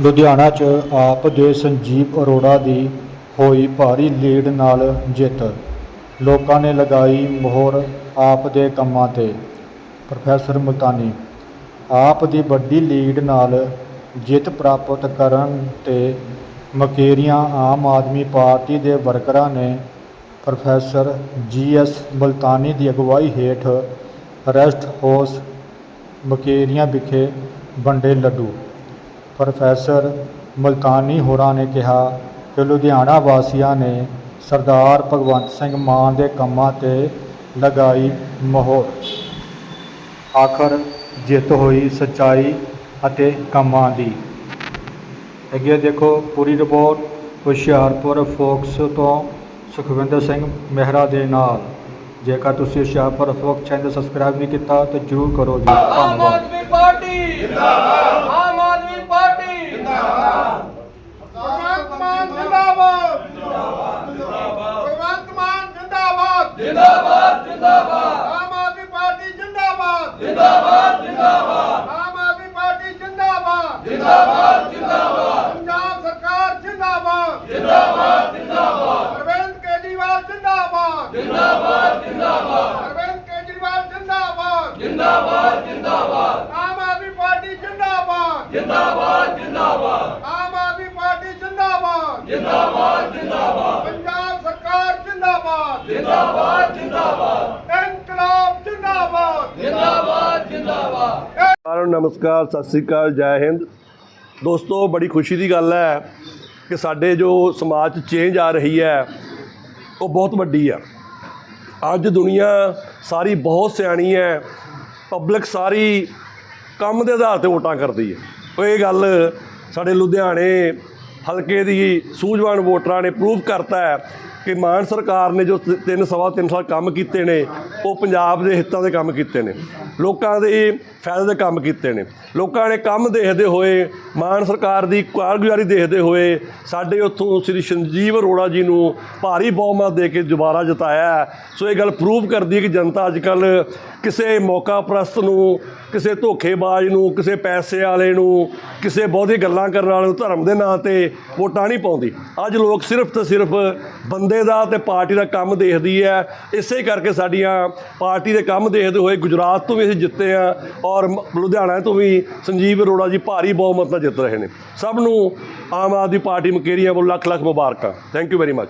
ਲੁਧਿਆਣਾ 'ਚ ਆਪ ਦੇ ਸੰਜੀਵ ਅਰੋੜਾ ਦੀ ਹੋਈ ਭਾਰੀ ਲੀਡ ਨਾਲ ਜਿੱਤ। ਲੋਕਾਂ ਨੇ ਲਗਾਈ ਮੋਹਰ ਆਪ ਦੇ ਕੰਮਾਂ 'ਤੇ। ਪ੍ਰੋਫੈਸਰ ਮੁਲਤਾਨੀ, ਆਪ ਦੀ ਵੱਡੀ ਲੀਡ ਨਾਲ ਜਿੱਤ ਪ੍ਰਾਪਤ ਕਰਨ 'ਤੇ ਮਕੇਰੀਆਂ ਆਮ ਆਦਮੀ ਪਾਰਟੀ ਦੇ ਵਰਕਰਾਂ ਨੇ ਪ੍ਰੋਫੈਸਰ ਜੀ ਜੀਐਸ ਮੁਲਤਾਨੀ ਦੀ ਅਗਵਾਈ ਹੇਠ ਰੈਸਟ ਹਾਊਸ ਮਕੇਰੀਆਂ ਵਿਖੇ ਵੰਡੇ ਲੱਡੂ। ਪ੍ਰੋਫੈਸਰ ਮੁਲਤਾਨੀ ਹੋਰਾਂ ਨੇ ਕਿਹਾ ਕਿ ਲੁਧਿਆਣਾ ਵਾਸੀਆਂ ਨੇ ਸਰਦਾਰ ਭਗਵੰਤ ਸਿੰਘ ਮਾਨ ਦੇ ਕੰਮਾਂ 'ਤੇ ਲਗਾਈ ਮੋਹਰ। ਆਖਰ ਜਿੱਤ ਹੋਈ ਸੱਚਾਈ ਅਤੇ ਕੰਮਾਂ ਦੀ। ਅੱਗੇ ਦੇਖੋ ਪੂਰੀ ਰਿਪੋਰਟ ਹੁਸ਼ਿਆਰਪੁਰ ਫੋਕਸ ਤੋਂ ਸੁਖਵਿੰਦਰ ਸਿੰਘ ਮਹਿਰਾ ਦੇ ਨਾਲ। ਜੇਕਰ ਤੁਸੀਂ ਹੁਸ਼ਿਆਰਪੁਰ ਫੋਕਸ ਚੈਨਲ ਸਬਸਕ੍ਰਾਈਬ ਨਹੀਂ ਕੀਤਾ ਤਾਂ ਜਰੂਰ ਕਰੋ ਜੀ। ਆਮ ਧੰਨਵਾਦ ਆਦਮੀ ਪਾਰਟੀ। ਜਿੰਦਾਬਾਦ ਆਮ ਆਦਮੀ ਪਾਰਟੀ ਜਿੰਦਾਬਾਦ ਭਗਵੰਤ ਮਾਨ ਜਿੰਦਾਬਾਦ ਭਗਵੰਤ ਮਾਨ ਜਿੰਦਾਬਾਦ ਜਿੰਦਾਬਾਦ। ਆਮ ਆਦਮੀ ਪਾਰਟੀ ਜਿੰਦਾਬਾਦ। ਜਿੰਦਾਬਾਦ ਜਿੰਦਾਬਾਦ। ਆਮ ਆਦਮੀ ਪਾਰਟੀ ਜਿੰਦਾਬਾਦ। ਜਿੰਦਾਬਾਦ ਜਿੰਦਾਬਾਦ। ਪੰਜਾਬ ਸਰਕਾਰ ਜਿੰਦਾਬਾਦ। ਜਿੰਦਾਬਾਦ ਜਿੰਦਾਬਾਦ। ਅਰਵਿੰਦ ਕੇਜਰੀਵਾਲ ਜਿੰਦਾਬਾਦ। ਜਿੰਦਾਬਾਦ ਜਿੰਦਾਬਾਦ। ਅਰਵਿੰਦ ਕੇਜਰੀਵਾਲ ਜਿੰਦਾਬਾਦ। ਜਿੰਦਾਬਾਦ ਜਿੰਦਾਬਾਦ। ਆਮ ਆਦਮੀ ਪਾਰਟੀ ਜਿੰਦਾਬਾਦ। ਜਿੰਦਾਬਾਦ ਜਿੰਦਾਬਾਦ। ਆਮ ਆਦਮੀ ਪਾਰਟੀ ਜਿੰਦਾਬਾਦ। ਜਿੰਦਾਬਾਦ ਜਿੰਦਾਬਾਦ। ਜਿੰਦਾਬਾਦ ਜਿੰਦਾਬਾਦ। ਜਿੰਦਾਬਾਦ ਇਨਕਲਾਬ ਜਿੰਦਾਬਾਦ। ਜਿੰਦਾਬਾਦ ਜਿੰਦਾਬਾਦ। ਸਾਰਿਆਂ ਨੂੰ ਨਮਸਕਾਰ ਸਤਿ ਸ੍ਰੀ ਅਕਾਲ ਜੈ ਹਿੰਦ। ਦੋਸਤੋ ਬੜੀ ਖੁਸ਼ੀ ਦੀ ਗੱਲ ਹੈ ਕਿ ਸਾਡੇ ਜੋ ਸਮਾਜ 'ਚ ਚੇਂਜ ਆ ਰਹੀ ਹੈ ਉਹ ਬਹੁਤ ਵੱਡੀ ਆ। ਅੱਜ ਦੁਨੀਆ ਸਾਰੀ ਬਹੁਤ ਸਿਆਣੀ ਹੈ ਪਬਲਿਕ ਸਾਰੀ ਕੰਮ ਦੇ ਆਧਾਰ ਤੇ ਵੋਟਾਂ ਕਰਦੀ ਹੈ। ਉਹ ਇਹ ਗੱਲ ਸਾਡੇ ਲੁਧਿਆਣੇ ਹਲਕੇ ਦੀ ਸੂਝਵਾਨ ਵੋਟਰਾਂ ਨੇ ਪ੍ਰੂਵ ਕਰਤਾ ਹੈ ਕਿ ਮਾਨ ਸਰਕਾਰ ਨੇ ਜੋ ਤ- ਤਿੰਨ ਸਵਾ ਤਿੰਨ ਸਾਲ ਕੰਮ ਕੀਤੇ ਨੇ, ਉਹ ਪੰਜਾਬ ਦੇ ਹਿੱਤਾਂ ਦੇ ਕੰਮ ਕੀਤੇ ਨੇ। ਲੋਕਾਂ ਦੇ ਫਾਇਦੇ ਦੇ ਕੰਮ ਕੀਤੇ ਨੇ। ਲੋਕਾਂ ਨੇ ਕੰਮ ਦੇਖਦੇ ਹੋਏ, ਮਾਨ ਸਰਕਾਰ ਦੀ ਕਾਰਗੁਜ਼ਾਰੀ ਦੇਖਦੇ ਹੋਏ ਸਾਡੇ ਉੱਥੋਂ ਸ੍ਰੀ ਸੰਜੀਵ ਅਰੋੜਾ ਜੀ ਨੂੰ ਭਾਰੀ ਬਹੁਮਤ ਦੇ ਕੇ ਦੁਬਾਰਾ ਜਿਤਾਇਆ। ਸੋ ਇਹ ਗੱਲ ਪ੍ਰੂਵ ਕਰਦੀ ਹੈ ਕਿ ਜਨਤਾ ਅੱਜ ਕੱਲ ਕਿਸੇ ਮੌਕਾ ਪ੍ਰਸਤ ਨੂੰ, ਕਿਸੇ ਧੋਖੇਬਾਜ਼ ਨੂੰ, ਕਿਸੇ ਪੈਸੇ ਵਾਲੇ ਨੂੰ, ਕਿਸੇ ਬਹੁਤੀ ਗੱਲਾਂ ਕਰਨ ਵਾਲੇ ਨੂੰ ਧਰਮ ਦੇ ਨਾਂ ਤੇ ਵੋਟਾਂ ਨਹੀਂ ਪਾਉਂਦੀ। ਅੱਜ ਲੋਕ ਸਿਰਫ ਤੇ ਸਿਰਫ ਬੰਦੇ ਦਾ ਤੇ ਪਾਰਟੀ ਦਾ ਕੰਮ ਦੇਖਦੀ ਹੈ। ਇਸੇ ਕਰਕੇ ਸਾਡੀਆਂ ਪਾਰਟੀ ਦੇ ਕੰਮ ਦੇਖਦੇ ਹੋਏ ਗੁਜਰਾਤ ਤੋਂ ਵੀ ਅਸੀਂ ਜਿੱਤੇ ਆ ਔਰ ਮ- ਲੁਧਿਆਣਾ ਤੋਂ ਵੀ ਸੰਜੀਵ ਅਰੋੜਾ ਜੀ ਭਾਰੀ ਬਹੁਮਤ ਨਾਲ ਜਿੱਤ ਰਹੇ ਨੇ। ਸਭ ਨੂੰ ਆਮ ਆਦਮੀ ਪਾਰਟੀ ਮਕੇਰੀਆਂ ਵੱਲੋਂ ਲੱਖ ਲੱਖ ਮੁਬਾਰਕਾਂ। Thank you very much